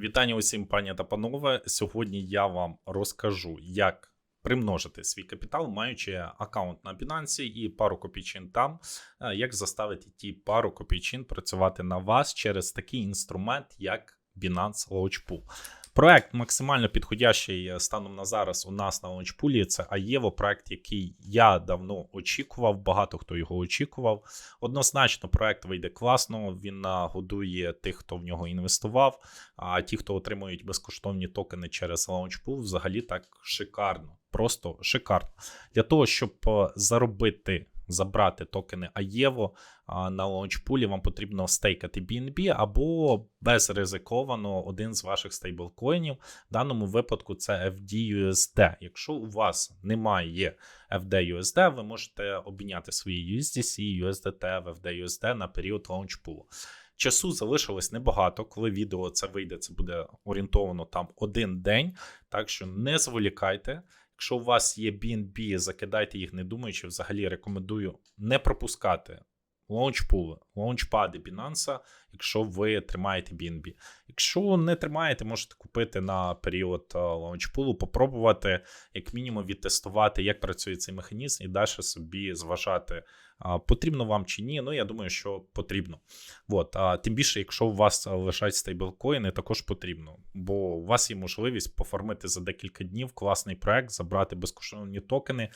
Вітання усім, пані та панове. Сьогодні я вам розкажу, як примножити свій капітал, маючи аккаунт на Binance і пару копійчин там, е, як заставити ті пару копійчин працювати на вас через такий інструмент, як Binance Launch. Проект максимально підходящий е, станом на зараз у нас на лаунчпулі. Це Аєво, проект, який я давно очікував. Багато хто його очікував. Однозначно, проект вийде класно. Він нагодує тих, хто в нього інвестував. А ті, хто отримують безкоштовні токени через лаунчпул, взагалі так шикарно. Просто шикарно. Для того, щоб е, заробити забрати токени Аєво на лаунчпулі, вам потрібно стейкати BNB або безризиковано один з ваших стейблкоїнів. В даному випадку це FDUSD. Якщо у вас немає FDUSD, ви можете обміняти свої USDC, USDT FDUSD на період лаунчпулу. Часу залишилось небагато. Коли відео це вийде, це буде орієнтовано там один день. Так що не зволікайте. Якщо у вас є BNB, закидайте їх, не думаючи, взагалі рекомендую не пропускати. Лаунчпули, лаунчпади Binance, якщо ви тримаєте BNB. Якщо не тримаєте, можете купити на період лаунчпулу, попробувати, як мінімум, відтестувати, як працює цей механізм, і далі собі зважати, потрібно вам чи ні. Ну, я думаю, що потрібно. От, а Тим більше, якщо у вас лежать стейблкоїни, також потрібно, бо у вас є можливість поформити за декілька днів класний проект, забрати безкоштовні токени,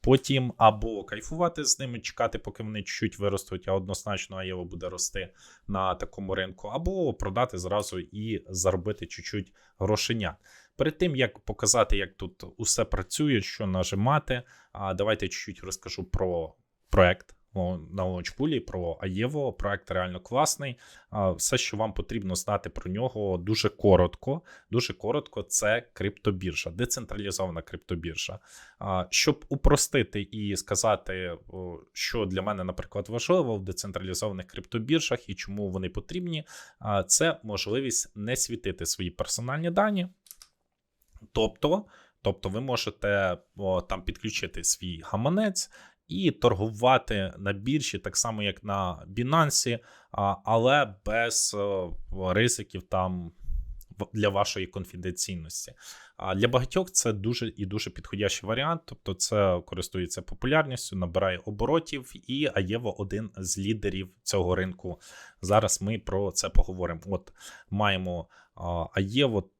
потім або кайфувати з ними, чекати, поки вони чуть-чуть виростуть, а однозначно Аєво буде рости на такому ринку, або продати зразу і заробити чуть-чуть грошенят. Перед тим як показати, як тут усе працює, що нажимати, давайте чуть-чуть розкажу про проект на лаунчпулі про Аєво. Проект реально класний. Все, що вам потрібно знати про нього, дуже коротко. Дуже коротко, це криптобіржа, децентралізована криптобіржа. Щоб упростити і сказати, що для мене, наприклад, важливо в децентралізованих криптобіржах і чому вони потрібні, це можливість не світити свої персональні дані. Тобто. Тобто ви можете о, там підключити свій гаманець і торгувати на біржі, так само як на Binance, але без ризиків там для вашої конфіденційності. А для багатьох це дуже і дуже підходящий варіант, тобто це користується популярністю, набирає оборотів, і Аєво один з лідерів цього ринку. Зараз ми про це поговоримо. От маємо Аєво.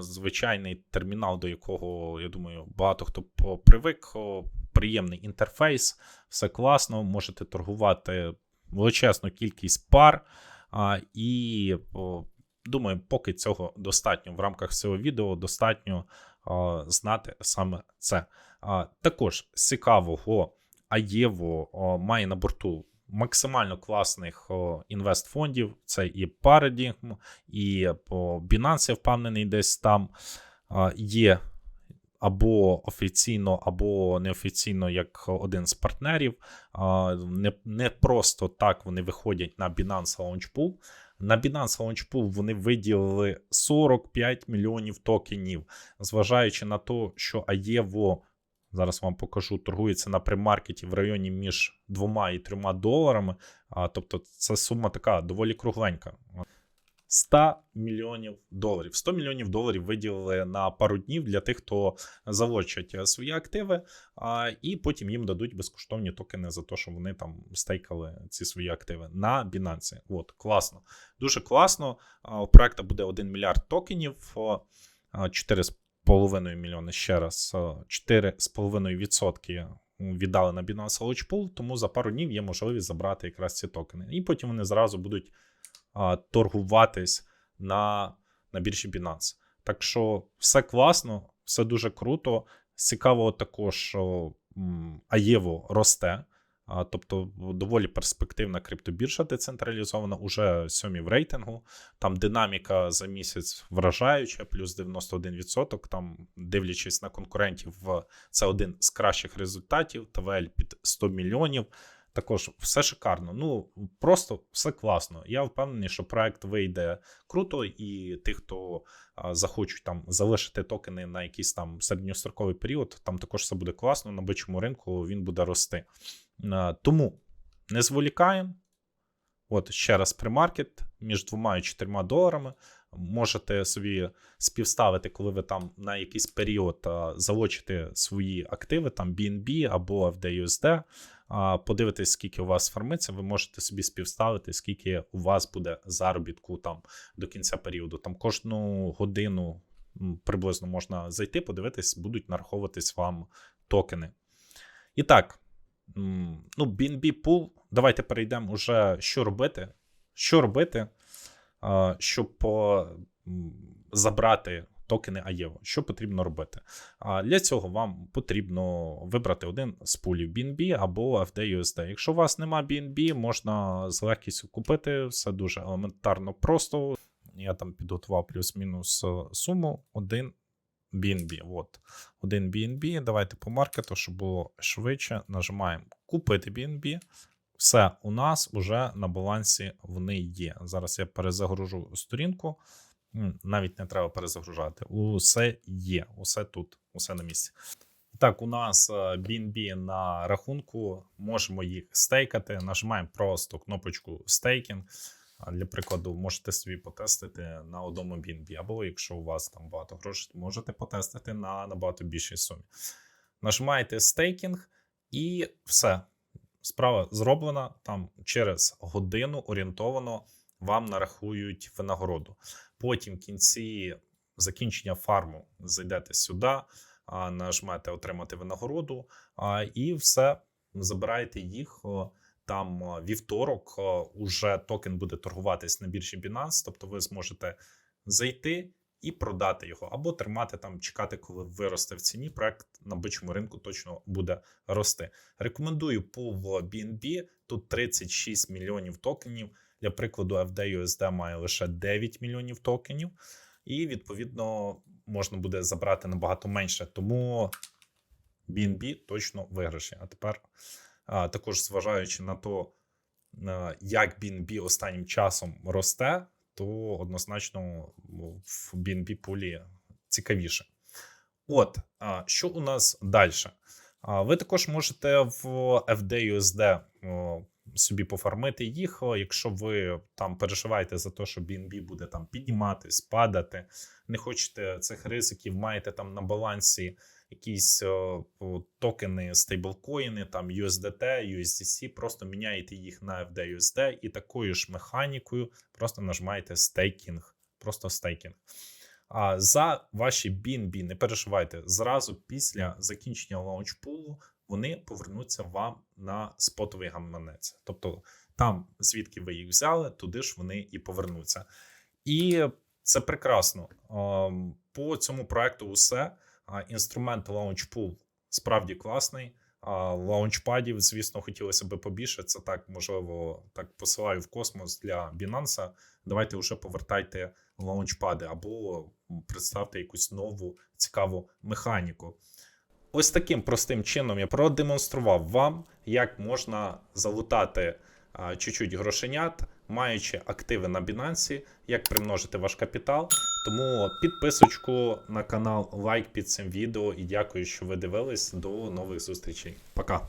Звичайний термінал, до якого я думаю, багато хто привик приємний інтерфейс, все класно, можете торгувати величезну кількість пар. А, І о, думаю, поки цього достатньо в рамках цього відео достатньо а, знати саме це. А, Також цікавого Аєво має на борту. Максимально класних інвестфондів. Це і Paradigm, і Binance, я впевнений, десь там є або офіційно, або неофіційно, як один з партнерів. Не не просто так вони виходять на Binance Launch Pool. На Binance Launch Pool вони виділили 45 мільйонів токенів, зважаючи на те, що Аєво. Зараз вам покажу, торгується на примаркеті в районі між 2 і 3 доларами. Тобто, це сума така доволі кругленька. 100 мільйонів доларів. 100 мільйонів доларів виділили на пару днів для тих, хто залочать е, свої активи, а, і потім їм дадуть безкоштовні токени за те, що вони там стейкали ці свої активи на Binance. От, класно. Дуже класно. У проекту буде 1 мільярд токенів, 4,5 мільйони ще раз, 4,5% віддали на Binance Launch Pool, тому за пару днів є можливість забрати якраз ці токени. І потім вони зразу будуть торгуватись на на біржі Binance. Так що все класно, все дуже круто. Цікаво також, що Аєво росте. Тобто доволі перспективна криптобіржа децентралізована, уже сьомі в рейтингу. Там динаміка за місяць вражаюча, плюс 91%. Там, дивлячись на конкурентів, це один з кращих результатів. ТВЛ під 100 мільйонів. Також все шикарно. Ну просто все класно. Я впевнений, що проект вийде круто, і тих, хто а, захочуть там залишити токени на якийсь там середньостроковий період, там також все буде класно. На бичому ринку він буде рости. А, тому не зволікаємо. От ще раз примаркет між двома і чотирма доларами. Можете собі співставити, коли ви там на якийсь період а, залочите свої активи, там BNB або FDUSD, подивитись, скільки у вас фармиться, ви можете собі співставити, скільки у вас буде заробітку там до кінця періоду. Там кожну годину приблизно можна зайти, подивитись, будуть нараховуватись вам токени. І так, ну, BNB Pool, давайте перейдемо уже, що робити. Що робити, щоб забрати токени AEVO? Що потрібно робити? А для цього вам потрібно вибрати один з пулів BNB або FDUSD. Якщо у вас нема BNB, можна з легкістю купити. Все дуже елементарно просто. Я там підготував плюс-мінус е, суму. Один BNB. От. Один BNB. Давайте по маркету, щоб було швидше. Нажимаємо купити BNB. Все, у нас вже на балансі вони є. Зараз я перезагружу сторінку. Навіть не треба перезагружати. Усе є, усе тут, усе на місці. Так, у нас е, BNB на рахунку, можемо їх стейкати. Нажимаємо просто кнопочку стейкінг. Для прикладу, можете собі потестити на одному BNB, або якщо у вас там багато грошей, можете потестити на набагато більшій сумі. Нажимаєте стейкінг і все. Справа зроблена. Там через годину орієнтовано вам нарахують винагороду. Потім в кінці закінчення фарму зайдете сюди, нажмете отримати винагороду, і все, забираєте їх. Там вівторок уже токен буде торгуватись на біржі Binance, тобто ви зможете зайти і продати його, або тримати там, чекати, коли виросте в ціні. Проект на бичому ринку точно буде рости. Рекомендую пул BNB. Тут 36 мільйонів токенів. Для прикладу, FDUSD має лише 9 мільйонів токенів, і відповідно можна буде забрати набагато менше. Тому BNB точно виграші. А тепер а, також зважаючи на то, як BNB останнім часом росте, то однозначно в BNB пулі цікавіше. От, що у нас далі? Ви також можете в FDUSD собі пофармити їх, якщо ви там переживаєте за те, що BNB буде там підніматись, падати, не хочете цих ризиків, маєте там на балансі якісь о, о, токени, стейблкоїни, там USDT, USDC, просто міняєте їх на FDUSD і такою ж механікою просто нажимаєте стейкінг, просто стейкінг. А за ваші BNB, не переживайте, зразу після закінчення лаунчпулу вони повернуться вам на спотовий гаманець. Тобто там, звідки ви їх взяли, туди ж вони і повернуться. І це прекрасно. Ем, По цьому проекту усе. Інструмент Launchpool справді класний. А, Лаунчпадів, звісно, хотілося б побільше. Це так, можливо, так посилаю в космос для Binance. Давайте вже повертайте лаунчпади або представте якусь нову цікаву механіку. Ось таким простим чином я продемонстрував вам, як можна залутати чуть-чуть грошенят, маючи активи на Binance, як примножити ваш капітал. Тому підписочку на канал, лайк під цим відео і дякую, що ви дивились. До нових зустрічей. Пока.